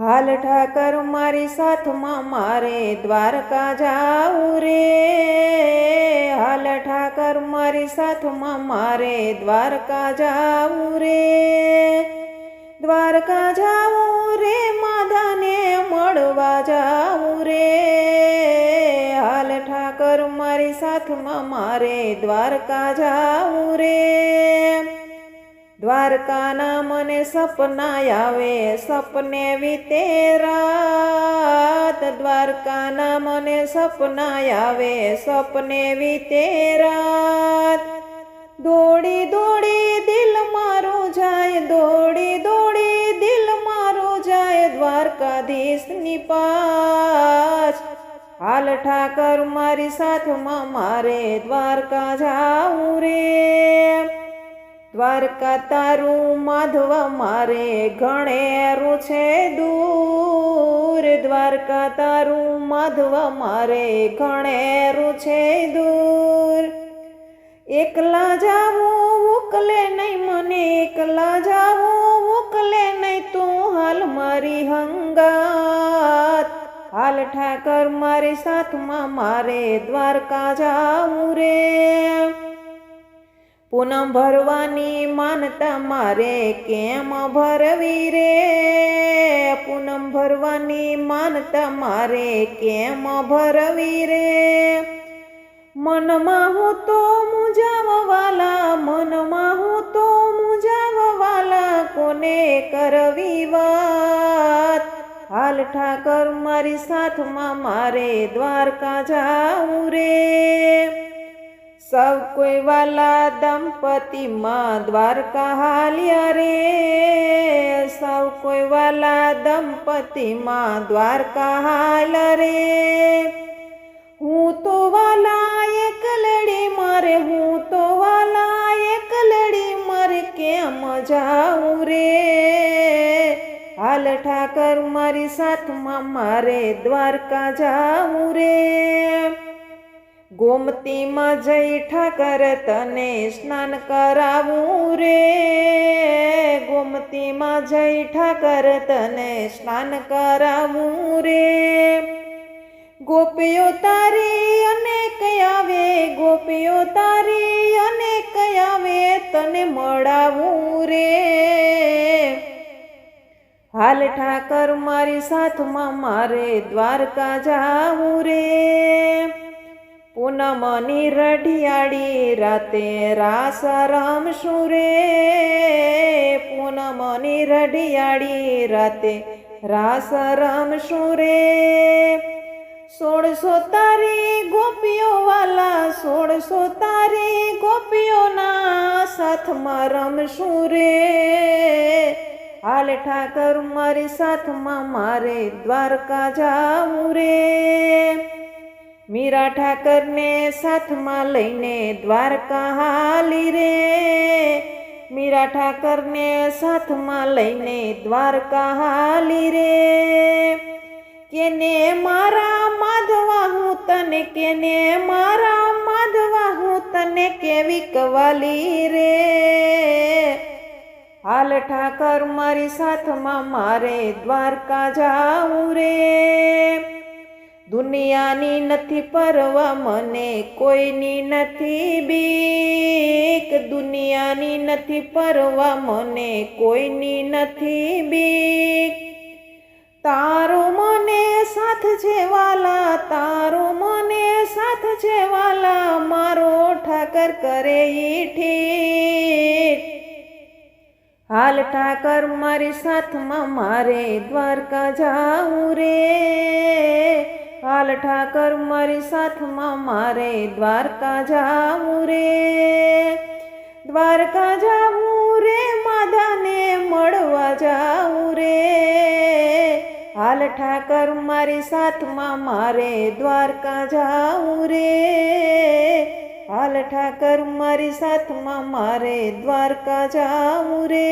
હાલ ઠાકર મારી સાથમાં મારે દ્વારકા જાઉં રે. હાલ ઠાકર મારી સાથમાં મારે દ્વારકા જાઉં રે. દ્વારકા જાઉં રે, માધાને મળવા જાઉં રે. હાલ ઠાકર મારી સાથમાં મારે દ્વારકા જાઉં રે. દ્વારકાના મને સપના આવે, સપને વીતે રાત. દ્વારકાના મને સપના આવે, સપને વીતે રાત. દોડી દોડી દિલ મારું જાય, દોડી દોડી દિલ મારું જાય દ્વારકાધીશની પાસ હાલ ઠાકર મારી સાથમાં મારે દ્વારકા જાઉં રે. દ્વારકા તારું માધવ મારે ઘણેરું છે દૂર. દ્વારકા તારું માધવ મારે ઘણેરું છે દૂર. એકલા જાવું, ઉકલે નહીં મને, એકલા જાવું, ઉકલે નહીં તું હાલ મારી હંગાત. હાલ ઠાકર મારી સાથમાં મારે દ્વારકા જાવું રે. પૂનમ ભરવાની માનતા મારે કેમ ભરવી રે? પૂનમ ભરવાની માનતા મારે કેમ ભરવી રે? મનમાં હું તો મુજાવવાલા મનમાં હું તો મુજાવવાલા કોને કરવી વાત? હાલ ઠાકર મારી સાથમાં મારે દ્વારકા જાઉં રે. સૌ કોઈ વાલા દંપતીમાં દ્વારકા હાલ્યા રે. સૌ કોઈ વાલા દંપતીમાં દ્વારકા હાલ્યા રે. હું તો વાલા એક લડી મારે, હું તો વાલા એક લડી મારે, કેમ જાઉં રે? હાલ ઠાકર મારી સાથમાં મારે દ્વારકા જાઉં રે. ગોમતીમાં જઈ ઠાકર તને સ્નાન કરાવું રે. ગોમતીમાં જઈ ઠાકર તને સ્નાન કરાવું રે. ગોપીઓ તારી અનેક આવે, ગોપીઓ તારી અનેક આવે, તને મળાવું રે. હાલ ઠાકર મારી સાથમાં મારે દ્વારકા જાવું રે. પૂનમની રઢિયાળી રાતે રાસ રમશું રે પૂનમની રઢિયાળી રાતે રાસ રમશું રે સોળસો તારી ગોપીઓ વાલા, સોળસો તારી ગોપીઓના સાથમાં રમશું રે હાલ ઠાકર મારી સાથમાં મારે દ્વારકા જાઉં રે. મીરા ઠાકરને સાથમાં લઈને દ્વારકા હાલી રે. મીરા ઠાકરને સાથમાં લઈને દ્વારકા હાલી રે. કેને મારા માધવા હું તને, કેને મારા માધવા હું તને કેવી કવાલી રે. હાલ ઠાકર મારી સાથમાં મારે દ્વારકા જાઉં રે. દુનિયાની નથી પરવા, મને કોઈની નથી બીક. દુનિયાની નથી પરવા, મને કોઈની નથી બીક. તારો મને સાથ છે વાલા તારો મને સાથ છે વાલા મારો ઠાકર કરે ઈ ઠીક. હાલ ઠાકર મારી સાથમાં, મારે દ્વારકા જાઉં રે. હાલ ઠાકર મારી સાથમાં મારે દ્વારકા જાવું રે. દ્વારકા જાવું રે માધાને મળવા જાવું રે. હાલ ઠાકર મારી સાથમાં મારે દ્વારકા જાવું રે. હાલ ઠાકર મારી સાથમાં મારે દ્વારકા જાવું રે.